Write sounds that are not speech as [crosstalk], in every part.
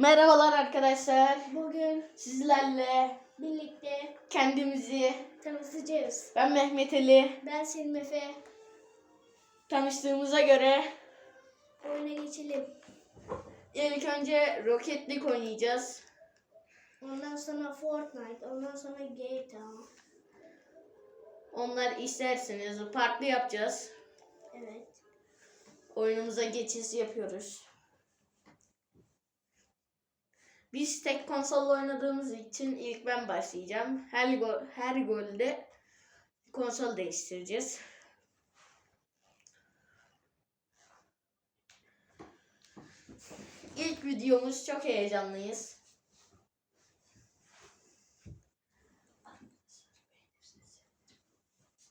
Merhabalar arkadaşlar. Bugün Sizlerle birlikte kendimizi, tanıtacağız. ben Mehmet Ali, Ben Selim Efe. tanıştığımıza göre Oyuna geçelim. ilk önce Rocket League oynayacağız. Ondan sonra Fortnite. Ondan sonra GTA. Onlar isterseniz farklı yapacağız. Evet. Oyunumuza geçiş yapıyoruz. Biz tek konsolla oynadığımız için ilk ben başlayacağım. Her gol, her golde konsol değiştireceğiz. İlk videomuz çok heyecanlıyız.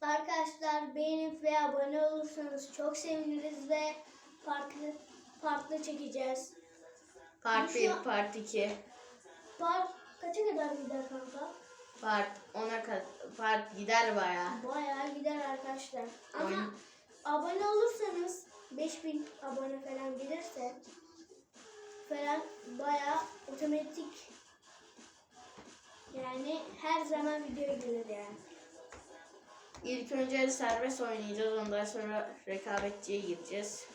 Arkadaşlar beğenip ve abone olursanız çok seviniriz ve farklı farklı çekeceğiz. Part Şu 1, an- Part 2, Part kaça kadar gider kanka? Part 10'a kadar Part gider bayağı. Bayağı gider arkadaşlar. Ama Oyun- abone olursanız 5000 abone falan gelirse falan bayağı otomatik yani her zaman video gelir yani. İlk önce serbest oynayacağız. Ondan sonra rekabetçiye gireceğiz.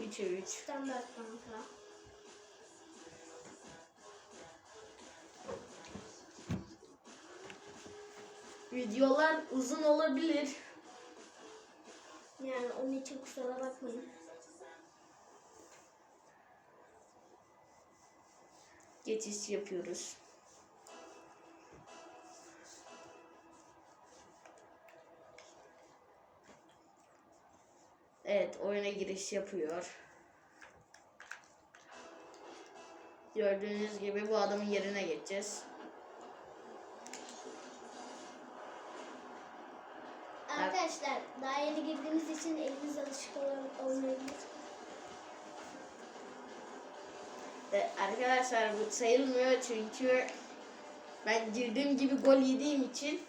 3'e 3. Standart kanka. Videolar uzun olabilir. Yani onun için kusura bakmayın. Geçiş yapıyoruz. Evet, oyuna giriş yapıyor. Gördüğünüz gibi bu adamın yerine geçeceğiz. Arkadaşlar daha yeni girdiğiniz için eliniz alışık olan olmayabilir. E, arkadaşlar bu sayılmıyor çünkü ben girdiğim gibi gol yediğim için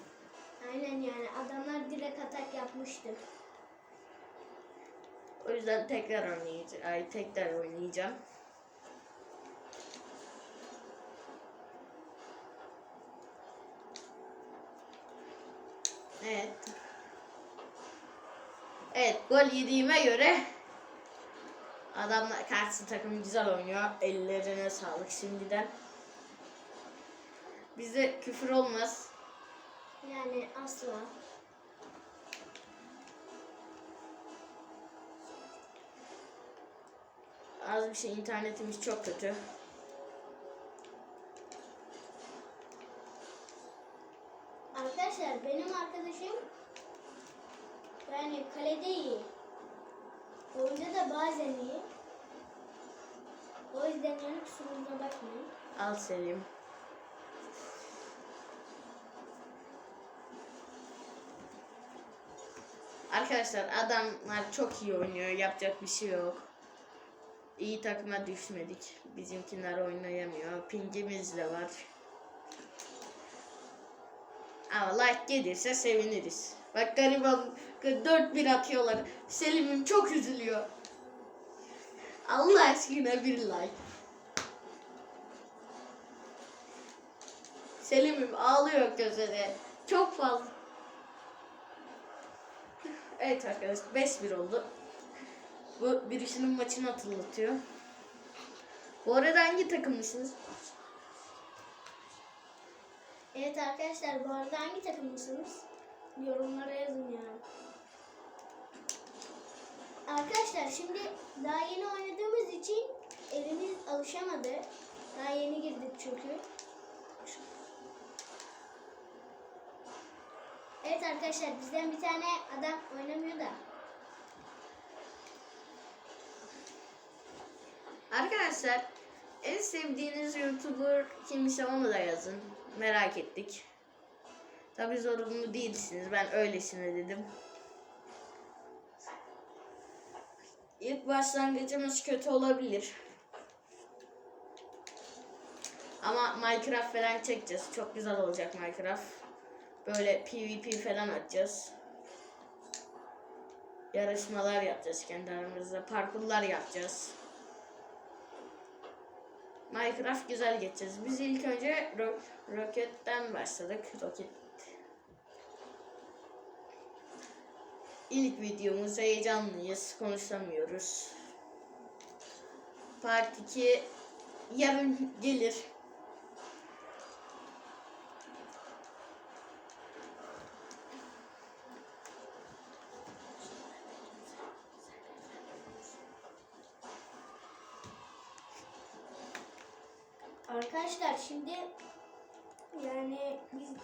Aynen yani adamlar direkt atak yapmıştı. O yüzden tekrar oynayacağım. Ay tekrar oynayacağım. Evet. Evet gol yediğime göre adamlar karşı takım güzel oynuyor. Ellerine sağlık şimdiden. Bize küfür olmaz. Yani asla. Az bir şey internetimiz çok kötü. Arkadaşlar benim arkadaşım yani kalede iyi. Oyunda da bazen iyi. O yüzden yani kusuruna bakmayın. Al Selim. Arkadaşlar adamlar çok iyi oynuyor. Yapacak bir şey yok. İyi takıma düşmedik. Bizimkiler oynayamıyor. Pingimiz de var. Ama like gelirse seviniriz. Bak gariban 4-1 atıyorlar. Selim'im çok üzülüyor. Allah aşkına bir like. Selim'im ağlıyor gözleri. Çok fazla. Evet arkadaşlar 5-1 oldu. Bu birisinin maçını hatırlatıyor. Bu arada hangi takımlısınız? Evet arkadaşlar bu arada hangi takımlısınız? Yorumlara yazın ya. Arkadaşlar şimdi daha yeni oynadığımız için elimiz alışamadı. Daha yeni girdik çünkü. Evet arkadaşlar bizden bir tane adam oynamıyor da. Arkadaşlar en sevdiğiniz YouTuber kimse onu da yazın. Merak ettik. Tabi zorunlu değilsiniz. Ben öylesine dedim. İlk başlangıcımız kötü olabilir. Ama Minecraft falan çekeceğiz. Çok güzel olacak Minecraft. Böyle PvP falan atacağız. Yarışmalar yapacağız kendi aramızda. Parkurlar yapacağız. Minecraft güzel geçeceğiz. Biz ilk önce ro- roketten başladık. Roket. İlk videomuz heyecanlıyız. Konuşamıyoruz. Part 2 yarın gelir.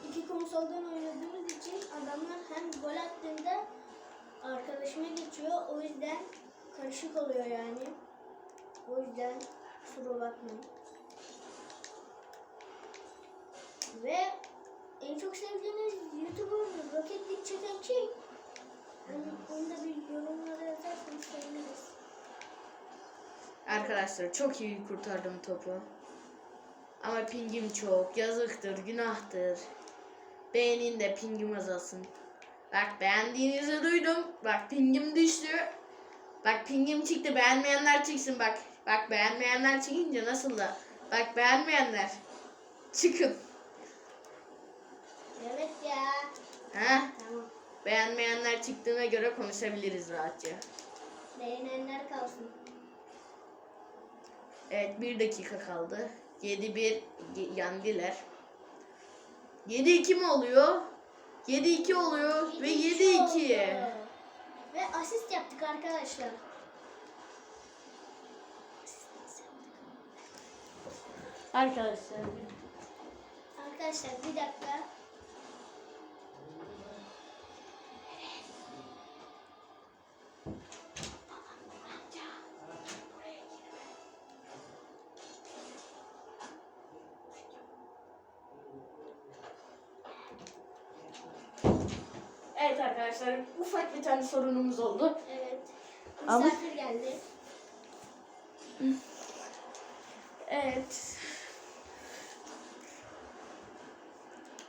İki konsoldan oynadığımız için adamlar hem gol attığında arkadaşıma geçiyor. O yüzden karışık oluyor yani. O yüzden kusura bakmayın. Ve en çok sevdiğiniz YouTuber Rocket League çeken kim? Onu, onu da bir yorumlara yazarsanız seviniriz. Arkadaşlar çok iyi kurtardım topu. Ama pingim çok. Yazıktır, günahtır. Beğenin de pingim azalsın. Bak beğendiğinizi duydum. Bak pingim düştü. Bak pingim çıktı. Beğenmeyenler çıksın bak. Bak beğenmeyenler çıkınca nasıl da. Bak beğenmeyenler. Çıkın. Evet ya. Ha? Tamam. Beğenmeyenler çıktığına göre konuşabiliriz rahatça. Beğenenler kalsın. Evet bir dakika kaldı. 7-1 ye- yendiler. 7-2 mi oluyor? 7-2 oluyor ve 7-2. oldu. Ve asist yaptık arkadaşlar. Arkadaşlar Arkadaşlar bir dakika. Evet arkadaşlar ufak bir tane sorunumuz oldu. Evet. Ama- Misafir geldi. Evet.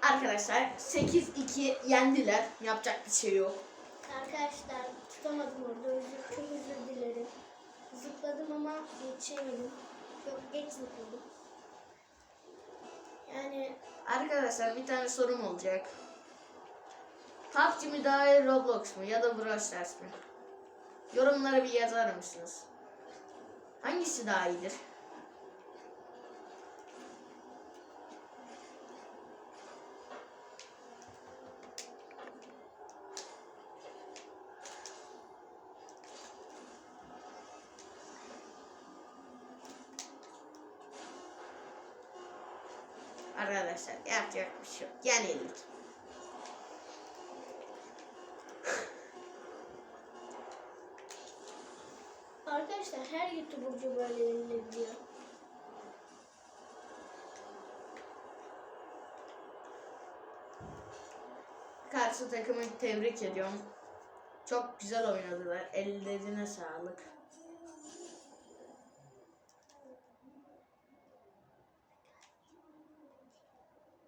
Arkadaşlar 8-2 yendiler. Yapacak bir şey yok. Arkadaşlar tutamadım orada. Özür, çok özür dilerim. Zıpladım ama yetişemedim. Çok geç zıpladım. Yani Arkadaşlar bir tane sorum olacak. PUBG mi daha iyi Roblox mu ya da Brawl Stars mı? Yorumlara bir yazar mısınız? Hangisi daha iyidir? Her YouTuber'cı böyle yenilebiliyor. Karşı takımı tebrik ediyorum. Çok güzel oynadılar. Ellerine sağlık.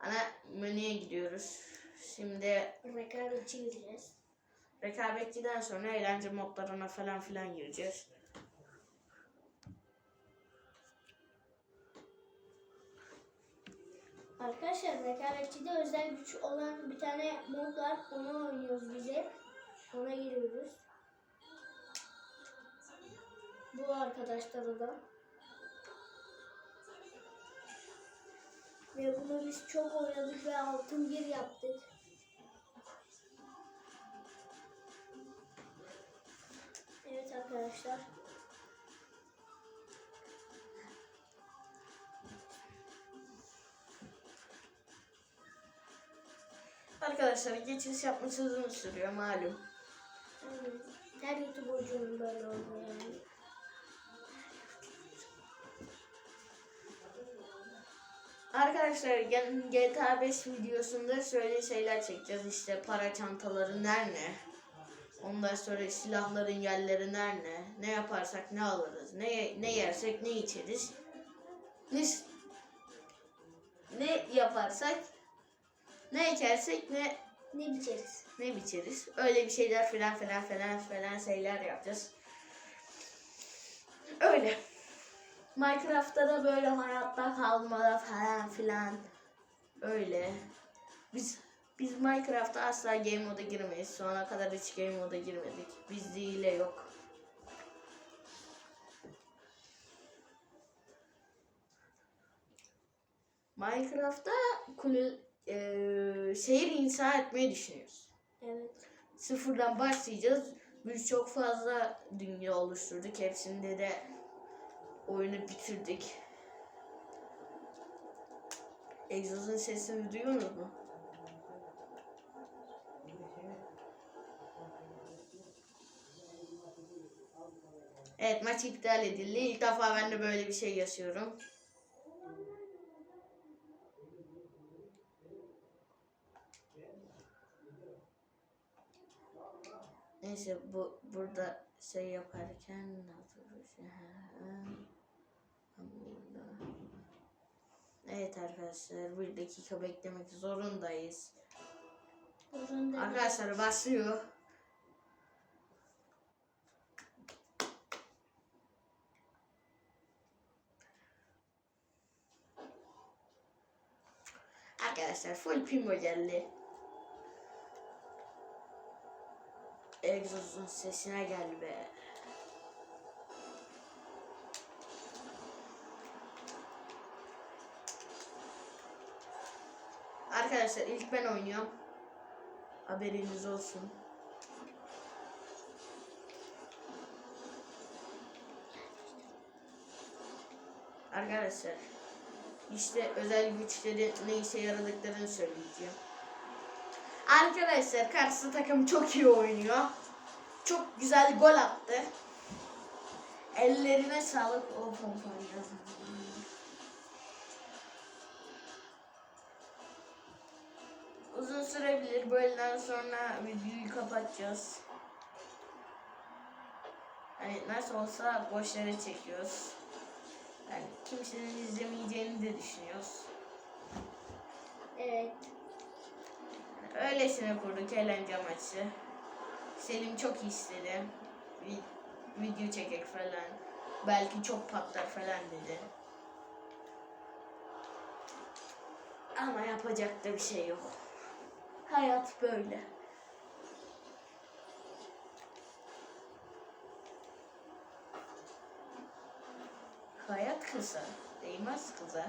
Ana menüye gidiyoruz. Şimdi Rekabetçi gireceğiz. rekabetçiden sonra eğlence modlarına falan filan gireceğiz. Arkadaşlar rekabetçide özel güç olan bir tane mod var. Onu oynuyoruz bize. Ona giriyoruz. Bu arkadaşlara da. Ve bunu biz çok oynadık ve altın bir yaptık. Evet arkadaşlar. Arkadaşlar geçiş yapması uzun sürüyor malum. Aynen. Her YouTuber'cunun böyle oluyor yani. Arkadaşlar GTA 5 videosunda şöyle şeyler çekeceğiz. İşte para çantaları nerede? Ondan sonra silahların yerleri nerede? Ne yaparsak ne alırız? Ne ne yersek ne içeriz? Ne ne yaparsak ne içersek ne Ne biçeriz? ne biçeriz? Öyle bir şeyler filan filan filan filan şeyler yapacağız. Öyle. Minecraft'ta da böyle hayatta kalmalar falan filan. Öyle. Biz biz Minecraft'ta asla game moda girmeyiz. Şu ana kadar hiç game moda girmedik. Bizde hile yok. Minecraft'ta kule, eee, şehir inşa etmeyi düşünüyoruz. Evet. Sıfırdan başlayacağız. Biz çok fazla dünya oluşturduk. Hepsinde de oyunu bitirdik. Egzozun sesini duyuyorsunuz mu? Evet maç iptal edildi. İlk defa ben de böyle bir şey yaşıyorum. Neyse bu burada şey yaparken. Evet arkadaşlar bir dakika beklemek zorundayız. Da Arkadaşlar başlıyor. Arkadaşlar full pin geldi. Egzozun sesine gel be. Arkadaşlar ilk ben oynuyorum. Haberiniz olsun. Arkadaşlar işte özel güçleri ne işe yaradıklarını söyleyeceğim. Arkadaşlar karşı takım çok iyi oynuyor. Çok güzel gol attı. Ellerine sağlık. O yazın. Uzun sürebilir. Böyleden sonra videoyu kapatacağız. Hani nasıl olsa boş yere çekiyoruz. Yani kimsenin izlemeyeceğini de düşünüyoruz. Evet. Öylesine kurduk eğlence amaçlı. Selim çok istedi. Vi- video çekek falan. Belki çok patlar falan dedi. Ama yapacak da bir şey yok. Hayat böyle. Hayat kısa. Değmez kıza.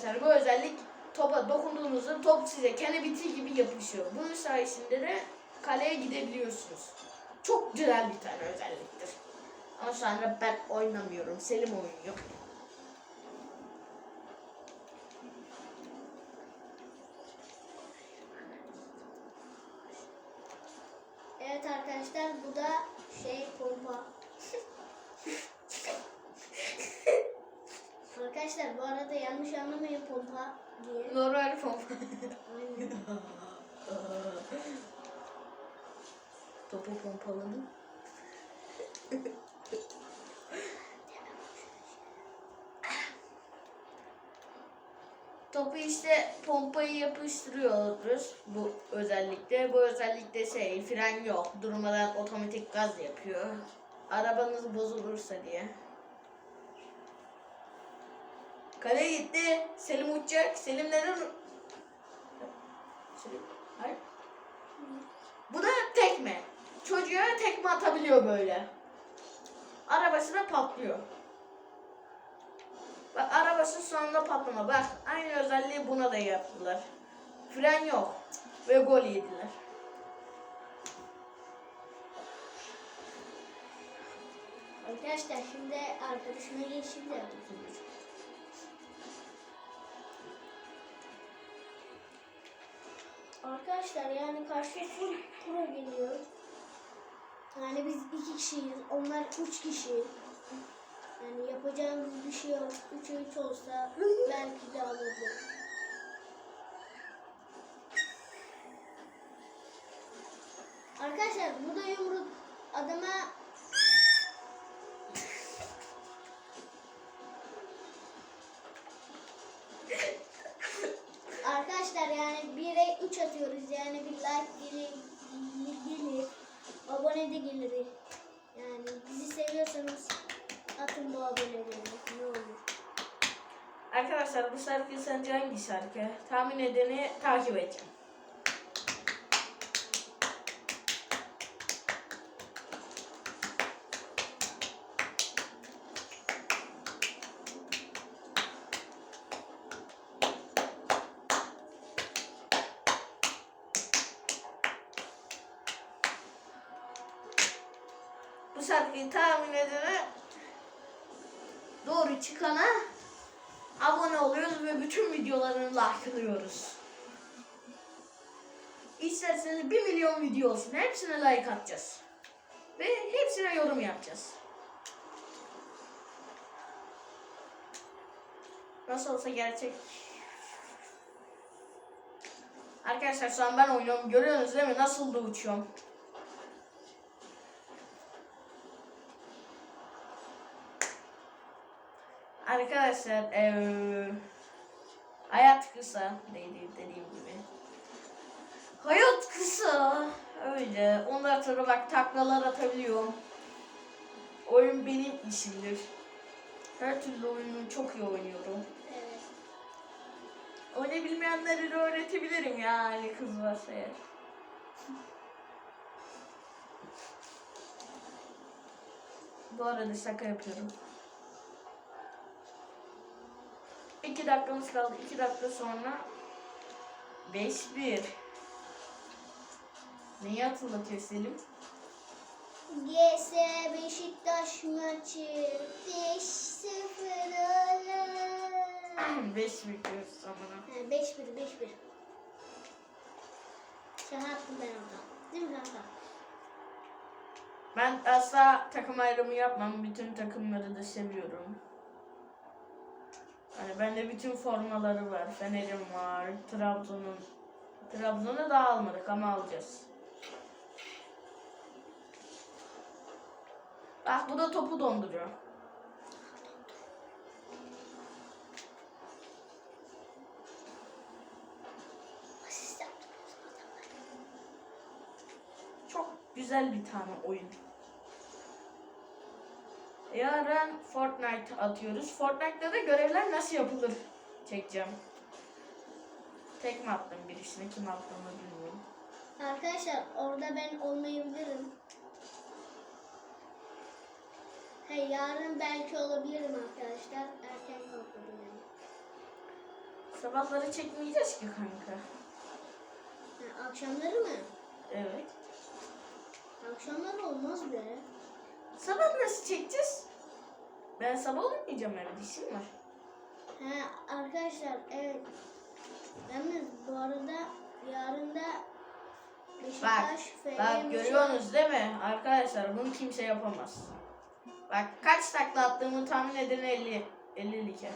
Arkadaşlar bu özellik topa dokunduğunuzda top size kenebiti gibi yapışıyor. Bunun sayesinde de kaleye gidebiliyorsunuz. Çok güzel bir tane özelliktir. Ama şu anda ben oynamıyorum. Selim oynuyor. Evet arkadaşlar bu da şey pompa. Arkadaşlar bu arada yanlış anlamayın pompa diye. Normal pompa. Aynen. [laughs] Topu pompaladım. [laughs] Topu işte pompayı yapıştırıyoruz bu özellikle. Bu özellikle şey fren yok. Durmadan otomatik gaz yapıyor. Arabanız bozulursa diye. Kale gitti. Selim uçacak. Selim neden? Selim. Hayır. Bu da tekme. Çocuğa tekme atabiliyor böyle. Arabası da patlıyor. Bak arabası sonunda patlama. Bak aynı özelliği buna da yaptılar. Fren yok. Ve gol yediler. Arkadaşlar şimdi arkadaşıma geçeyim de. Arkadaşlar yani karşı full pro geliyor. Yani biz iki kişiyiz, onlar üç kişi. Yani yapacağımız bir şey yok. Üçe üç olsa belki de alırdı. Arkadaşlar bu da yumruk adama gelir. Yani bizi seviyorsanız atın bu aboneleri ne olur. Arkadaşlar bu şarkı sence hangi şarkı? Tahmin edeni takip edeceğim. Çıkana abone oluyoruz ve bütün videolarını like'lıyoruz. İsterseniz 1 milyon video olsun. Hepsine like atacağız. Ve hepsine yorum yapacağız. Nasıl olsa gerçek. Arkadaşlar şu an ben oynuyorum. Görüyorsunuz değil mi? Nasıl da uçuyorum. Arkadaşlar eee hayat kısa dedi dediğim gibi. Hayat kısa. Öyle. Ondan sonra bak taklalar atabiliyorum. Oyun benim işimdir. Her türlü oyunu çok iyi oynuyorum. Evet. Oyunu bilmeyenlere de öğretebilirim yani kız varsa eğer. Bu arada şaka yapıyorum. İki dakikamız kaldı. İki dakika sonra 5-1. Neyi hatırlatıyor Selim? GS Beşiktaş maçı 5-0 olur. 5 bekliyoruz sonra. He, 5-1 5-1. Şaka yaptım ben orada. Değil mi kanka? Ben asla takım ayrımı yapmam. Bütün takımları da seviyorum. Bende bütün formaları var. Fener'im var. Trabzon'un. Trabzon'u daha almadık ama alacağız. Bak bu da topu donduruyor. Çok güzel bir tane oyun. Yarın Fortnite atıyoruz. Fortnite'da da görevler nasıl yapılır çekeceğim. Tekme attım birisine kim attığını bilmiyorum. Arkadaşlar orada ben olmayabilirim. He, yarın belki olabilirim arkadaşlar. Erken kalkabilirim. Sabahları çekmeyeceğiz ki kanka. Ha, akşamları mı? Evet. Akşamları olmaz be. Sabah nasıl çekeceğiz? Ben sabah olmayacağım evde işim var. He, arkadaşlar evet. Yalnız bu arada yarın da Bak, Beşiktaş bak görüyorsunuz değil mi? Arkadaşlar bunu kimse yapamaz. Bak kaç takla attığımı tahmin edin 50. 50 like.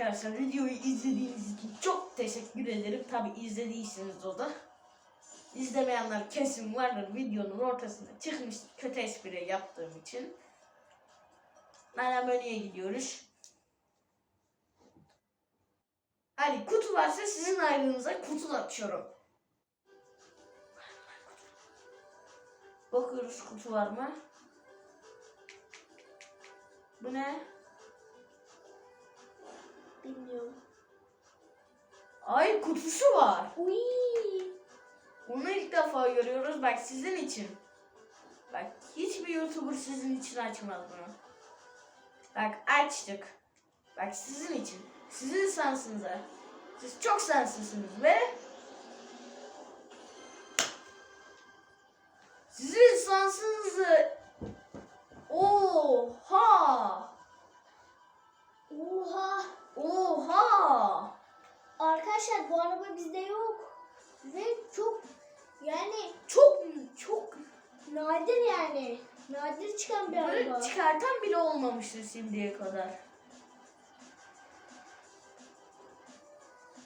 Arkadaşlar videoyu izlediğiniz için çok teşekkür ederim. Tabi izlediyseniz o da. İzlemeyenler kesin vardır. Videonun ortasında çıkmış kötü espri yaptığım için. Nana menüye gidiyoruz. Hadi kutu varsa sizin ayrınıza kutu açıyorum. Bakıyoruz kutu var mı? Bu ne? Bilmiyorum. Ay kutusu var. Uy. Bunu ilk defa görüyoruz. Bak sizin için. Bak hiçbir YouTuber sizin için açmaz bunu. Bak açtık. Bak sizin için. Sizin şansınıza. Siz çok şanslısınız ve sizin şansınızı Oha! Oha. Oha! Arkadaşlar bu araba bizde yok. Ve çok yani Çok çok nadir yani. Nadir çıkan bir böyle araba. çıkartan bile olmamıştır şimdiye kadar.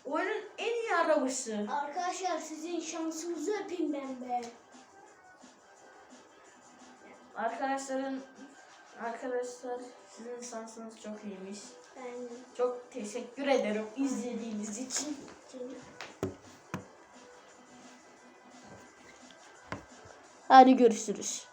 Oyunun en iyi arabası. Arkadaşlar sizin şansınızı öpeyim ben be. Arkadaşların Arkadaşlar sizin şansınız çok iyiymiş. Ben Çok teşekkür ederim izlediğiniz için. Hadi görüşürüz.